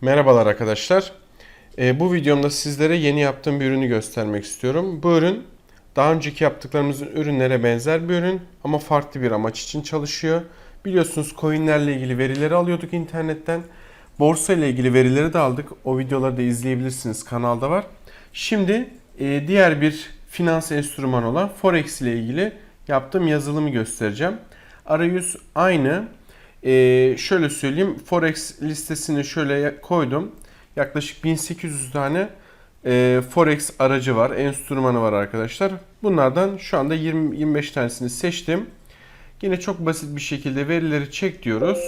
Merhabalar arkadaşlar. Ee, bu videomda sizlere yeni yaptığım bir ürünü göstermek istiyorum. Bu ürün daha önceki yaptıklarımızın ürünlere benzer bir ürün ama farklı bir amaç için çalışıyor. Biliyorsunuz coinlerle ilgili verileri alıyorduk internetten. Borsa ile ilgili verileri de aldık. O videoları da izleyebilirsiniz kanalda var. Şimdi e, diğer bir finans enstrümanı olan Forex ile ilgili yaptığım yazılımı göstereceğim. Arayüz aynı. Ee, şöyle söyleyeyim. Forex listesini şöyle koydum. Yaklaşık 1800 tane e, Forex aracı var. Enstrümanı var arkadaşlar. Bunlardan şu anda 20-25 tanesini seçtim. Yine çok basit bir şekilde verileri çek diyoruz.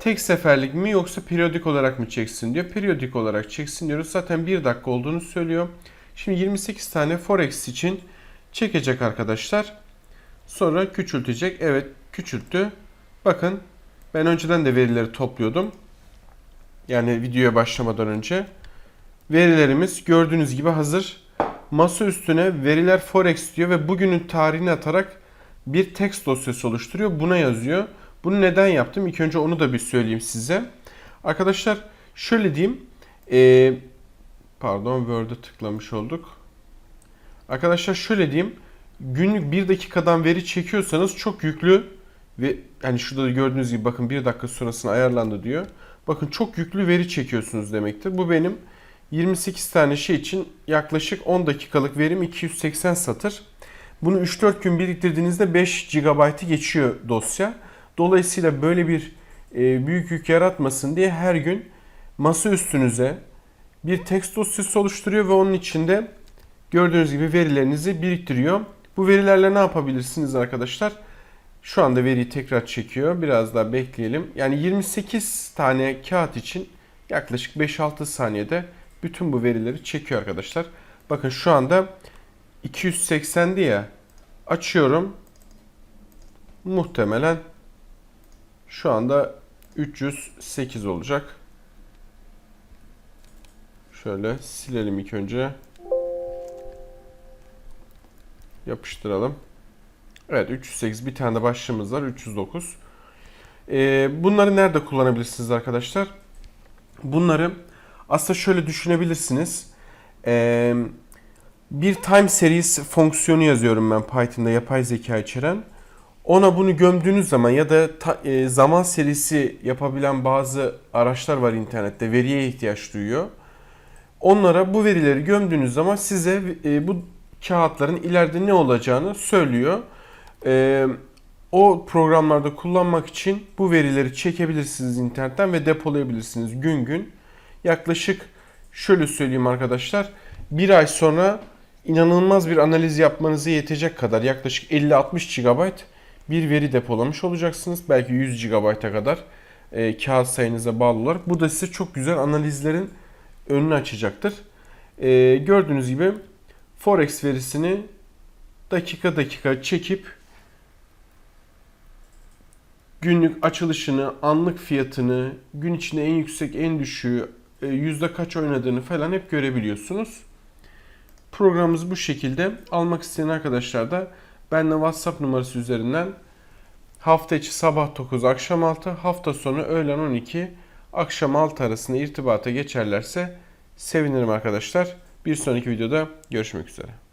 Tek seferlik mi yoksa periyodik olarak mı çeksin diyor. Periyodik olarak çeksin diyoruz. Zaten 1 dakika olduğunu söylüyor. Şimdi 28 tane Forex için çekecek arkadaşlar. Sonra küçültecek. Evet küçülttü. Bakın ben önceden de verileri topluyordum. Yani videoya başlamadan önce. Verilerimiz gördüğünüz gibi hazır. Masa üstüne veriler forex diyor ve bugünün tarihini atarak bir text dosyası oluşturuyor. Buna yazıyor. Bunu neden yaptım? İlk önce onu da bir söyleyeyim size. Arkadaşlar şöyle diyeyim. Ee, pardon Word'e tıklamış olduk. Arkadaşlar şöyle diyeyim. Günlük 1 dakikadan veri çekiyorsanız çok yüklü ve hani şurada da gördüğünüz gibi bakın 1 dakika sonrasına ayarlandı diyor. Bakın çok yüklü veri çekiyorsunuz demektir. Bu benim 28 tane şey için yaklaşık 10 dakikalık verim 280 satır. Bunu 3-4 gün biriktirdiğinizde 5 GB'ı geçiyor dosya. Dolayısıyla böyle bir e, büyük yük yaratmasın diye her gün masa üstünüze bir text dosyası oluşturuyor ve onun içinde gördüğünüz gibi verilerinizi biriktiriyor. Bu verilerle ne yapabilirsiniz arkadaşlar? Şu anda veriyi tekrar çekiyor. Biraz daha bekleyelim. Yani 28 tane kağıt için yaklaşık 5-6 saniyede bütün bu verileri çekiyor arkadaşlar. Bakın şu anda 280 diye açıyorum. Muhtemelen şu anda 308 olacak. Şöyle silelim ilk önce. Yapıştıralım. Evet 308 bir tane de başlığımız var 309. Ee, bunları nerede kullanabilirsiniz arkadaşlar? Bunları aslında şöyle düşünebilirsiniz. Ee, bir time series fonksiyonu yazıyorum ben Python'da yapay zeka içeren. Ona bunu gömdüğünüz zaman ya da ta, e, zaman serisi yapabilen bazı araçlar var internette veriye ihtiyaç duyuyor. Onlara bu verileri gömdüğünüz zaman size e, bu kağıtların ileride ne olacağını söylüyor. Ee, o programlarda kullanmak için bu verileri çekebilirsiniz internetten ve depolayabilirsiniz gün gün. Yaklaşık şöyle söyleyeyim arkadaşlar. Bir ay sonra inanılmaz bir analiz yapmanıza yetecek kadar yaklaşık 50-60 GB bir veri depolamış olacaksınız. Belki 100 GB'a kadar e, kağıt sayınıza bağlı olarak. Bu da size çok güzel analizlerin önünü açacaktır. E, gördüğünüz gibi Forex verisini dakika dakika çekip günlük açılışını, anlık fiyatını, gün içinde en yüksek, en düşüğü, e, yüzde kaç oynadığını falan hep görebiliyorsunuz. Programımız bu şekilde. Almak isteyen arkadaşlar da benimle WhatsApp numarası üzerinden hafta içi sabah 9, akşam 6, hafta sonu öğlen 12, akşam 6 arasında irtibata geçerlerse sevinirim arkadaşlar. Bir sonraki videoda görüşmek üzere.